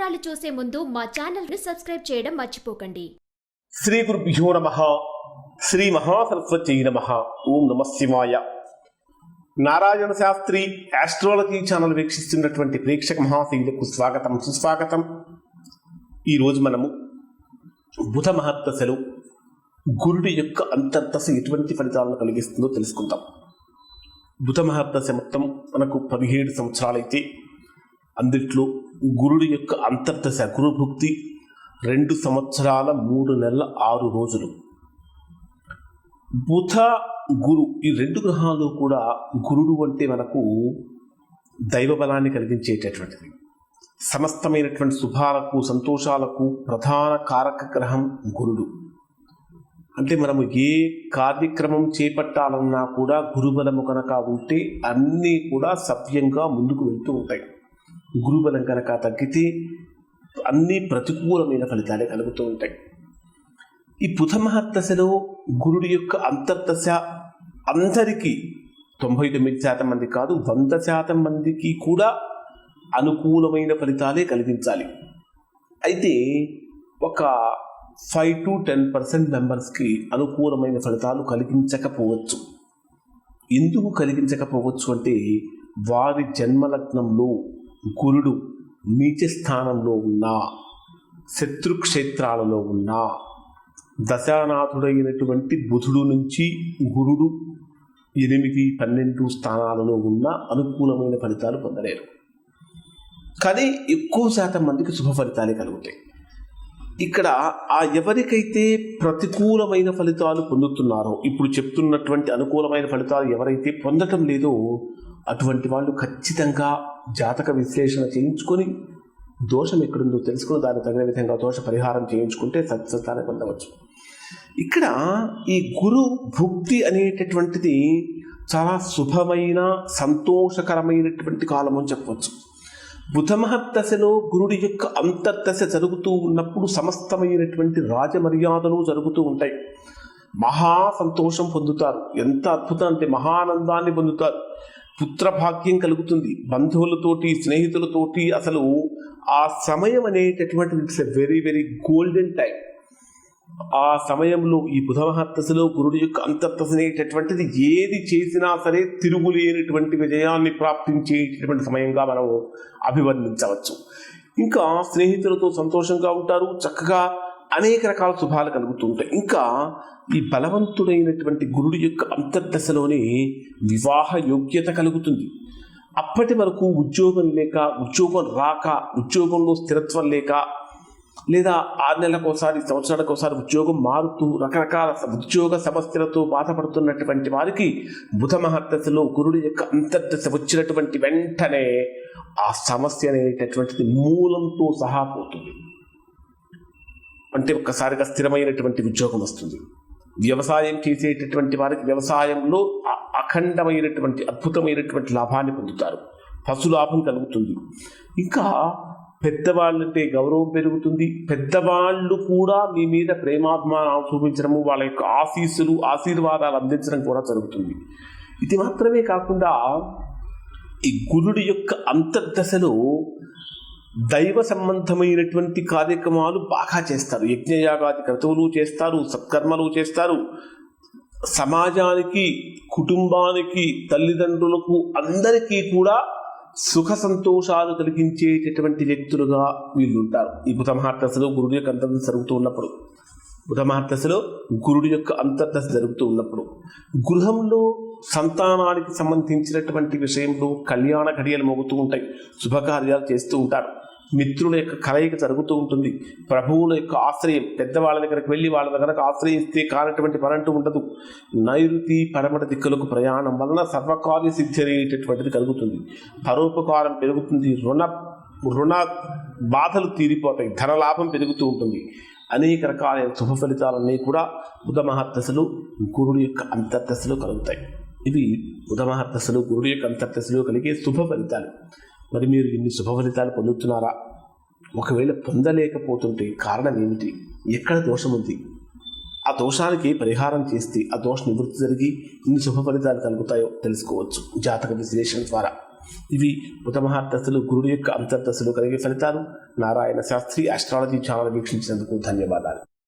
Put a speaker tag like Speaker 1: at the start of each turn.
Speaker 1: వివరాలు చూసే ముందు మా ఛానల్ని సబ్స్క్రైబ్ చేయడం మర్చిపోకండి.
Speaker 2: శ్రీ గురుభ్యో నమ. శ్రీ మహాసరస్వతి నమ. ఓం నమ శివాయ. నారాయణ శాస్త్రి ఆస్ట్రాలజీ ఛానల్ వీక్షిస్తున్నటువంటి ప్రేక్షక మహాశైలకు స్వాగతం సుస్వాగతం. ఈరోజు మనము బుధ మహత్తశలు గురుడి యొక్క అంతర్దశ ఎటువంటి ఫలితాలను కలిగిస్తుందో తెలుసుకుందాం. బుధ మహర్దశ మొత్తం మనకు పదిహేడు సంవత్సరాలైతే అందుట్లో గురుడి యొక్క అంతర్దశ గురుభుక్తి రెండు సంవత్సరాల మూడు నెలల ఆరు రోజులు. బుధ గురు ఈ రెండు గ్రహాలు కూడా గురుడు అంటే మనకు దైవ బలాన్ని కలిగించేటటువంటిది. సమస్తమైనటువంటి శుభాలకు సంతోషాలకు ప్రధాన కారక గ్రహం గురుడు. అంటే మనము ఏ కార్యక్రమం చేపట్టాలన్నా కూడా గురుబలము కనుక ఉంటే అన్నీ కూడా సవ్యంగా ముందుకు వెళ్తూ ఉంటాయి. గురుబలం కనుక తగ్గితే అన్ని ప్రతికూలమైన ఫలితాలే కలుగుతూ ఉంటాయి. ఈ బుధ గురుడి యొక్క అంతర్దశ అందరికీ తొంభై తొమ్మిది శాతం మంది కాదు వంద శాతం మందికి కూడా అనుకూలమైన ఫలితాలే కలిగించాలి. అయితే ఒక ఫైవ్ టు టెన్ పర్సెంట్ మెంబర్స్కి అనుకూలమైన ఫలితాలు కలిగించకపోవచ్చు. ఎందుకు కలిగించకపోవచ్చు అంటే వారి జన్మలగ్నంలో గురుడు నీచ స్థానంలో ఉన్న శత్రుక్షేత్రాలలో ఉన్న దశానాథుడైనటువంటి బుధుడు నుంచి గురుడు ఎనిమిది పన్నెండు స్థానాలలో ఉన్న అనుకూలమైన ఫలితాలు పొందలేరు. కానీ ఎక్కువ శాతం మందికి శుభ ఫలితాలే కలుగుతాయి. ఇక్కడ ఆ ఎవరికైతే ప్రతికూలమైన ఫలితాలు పొందుతున్నారో ఇప్పుడు చెప్తున్నటువంటి అనుకూలమైన ఫలితాలు ఎవరైతే పొందటం లేదో అటువంటి వాళ్ళు ఖచ్చితంగా జాతక విశ్లేషణ చేయించుకొని దోషం ఎక్కడుందో తెలుసుకుని దాన్ని తగిన విధంగా దోష పరిహారం చేయించుకుంటే సత్సత్తాన్ని పొందవచ్చు. ఇక్కడ ఈ గురు భుక్తి అనేటటువంటిది చాలా శుభమైన సంతోషకరమైనటువంటి కాలం అని చెప్పవచ్చు దశలో గురుడి యొక్క అంతర్దశ జరుగుతూ ఉన్నప్పుడు సమస్తమైనటువంటి రాజమర్యాదలు జరుగుతూ ఉంటాయి. మహా సంతోషం పొందుతారు. ఎంత అద్భుతం అంటే మహానందాన్ని పొందుతారు. పుత్రభాగ్యం కలుగుతుంది. బంధువులతోటి స్నేహితులతోటి అసలు ఆ సమయం అనేటటువంటిది it's a very very golden time. ఆ సమయంలో ఈ బుధమహర్దశలో గురుడు యొక్క అంతత్తసనేటటువంటిది ఏది చేసినా సరే తిరుగులేనటువంటి విజయాన్ని ప్రాప్తించేటటువంటి సమయంగా మనం అభివర్ణించవచ్చు. ఇంకా స్నేహితులతో సంతోషంగా ఉంటారు. చక్కగా అనేక రకాల శుభాలు కలుగుతూ ఉంటాయి ఇంకా ఈ బలవంతుడైనటువంటి గురుడు యొక్క అంతర్దశలోనే వివాహ యోగ్యత కలుగుతుంది. అప్పటి వరకు ఉద్యోగం లేక ఉద్యోగం రాక ఉద్యోగంలో స్థిరత్వం లేక లేదా ఆరు నెలలకు ఒకసారి సంవత్సరాలకు ఒకసారి ఉద్యోగం మారుతూ రకరకాల ఉద్యోగ సమస్యలతో బాధపడుతున్నటువంటి వారికి బుధ మహర్దశలో గురుడు యొక్క అంతర్దశ వచ్చినటువంటి వెంటనే ఆ సమస్య అనేటటువంటిది మూలంతో సహా పోతుంది. అంటే ఒక్కసారిగా స్థిరమైనటువంటి ఉద్యోగం వస్తుంది. వ్యవసాయం చేసేటటువంటి వారికి వ్యవసాయంలో అఖండమైనటువంటి అద్భుతమైనటువంటి లాభాన్ని పొందుతారు. పశులాభం కలుగుతుంది. ఇంకా పెద్దవాళ్ళంటే గౌరవం పెరుగుతుంది. పెద్దవాళ్ళు కూడా మీ మీద ప్రేమాభిమానం చూపించడము వాళ్ళ యొక్క ఆశీస్సులు ఆశీర్వాదాలు అందించడం కూడా జరుగుతుంది. ఇది మాత్రమే కాకుండా ఈ గురుడి యొక్క అంతర్దశలో దైవ సంబంధమైనటువంటి కార్యక్రమాలు బాగా చేస్తారు. యజ్ఞయాగాది క్రతువులు చేస్తారు సత్కర్మలు చేస్తారు. సమాజానికి కుటుంబానికి తల్లిదండ్రులకు అందరికీ కూడా సుఖ సంతోషాలు కలిగించేటటువంటి వ్యక్తులుగా వీళ్ళు ఉంటారు. ఈ బుధమహార్దశలో గురుడు గురుడి యొక్క అంతర్దశ జరుగుతూ ఉన్నప్పుడు బుధమహార్దశలో గురుడు గురుడి యొక్క అంతర్దశ జరుగుతూ ఉన్నప్పుడు గృహంలో సంతానానికి సంబంధించినటువంటి విషయంలో కళ్యాణ ఘడియలు మోగుతూ ఉంటాయి. శుభకార్యాలు చేస్తూ ఉంటారు. మిత్రుల యొక్క కలయిక జరుగుతూ ఉంటుంది. ప్రభువుల యొక్క ఆశ్రయం పెద్దవాళ్ళ దగ్గరకు వెళ్ళి వాళ్ళ దగ్గరకు ఆశ్రయిస్తే కానటువంటి పని అంటూ ఉండదు. నైరుతి పడమట దిక్కులకు ప్రయాణం వలన సర్వకార్య సిద్ధి అనేటటువంటిది కలుగుతుంది. పరోపకారం పెరుగుతుంది రుణ రుణ బాధలు తీరిపోతాయి ధన లాభం పెరుగుతూ ఉంటుంది. అనేక రకాలైన శుభ ఫలితాలన్నీ కూడా బుధ గురుడు యొక్క అంతర్దశలు కలుగుతాయి. ఇవి బుధ గురుడు యొక్క అంతర్దశలు కలిగే శుభ ఫలితాలు. మరి మీరు ఇన్ని శుభ ఫలితాలు పొందుతున్నారా? ఒకవేళ పొందలేకపోతుంటే కారణం ఏమిటి? ఎక్కడ దోషం ఉంది? ఆ దోషానికి పరిహారం చేస్తే ఆ దోష నివృత్తి జరిగి ఇన్ని శుభ ఫలితాలు కలుగుతాయో తెలుసుకోవచ్చు. జాతక విశ్లేషణ ద్వారా. ఇవి ఉత్తమహార్దశలు గురుడు యొక్క అంతర్దశలు కలిగే ఫలితాలు. నారాయణ శాస్త్రి అస్ట్రాలజీ ఛానల్ వీక్షించినందుకు ధన్యవాదాలు.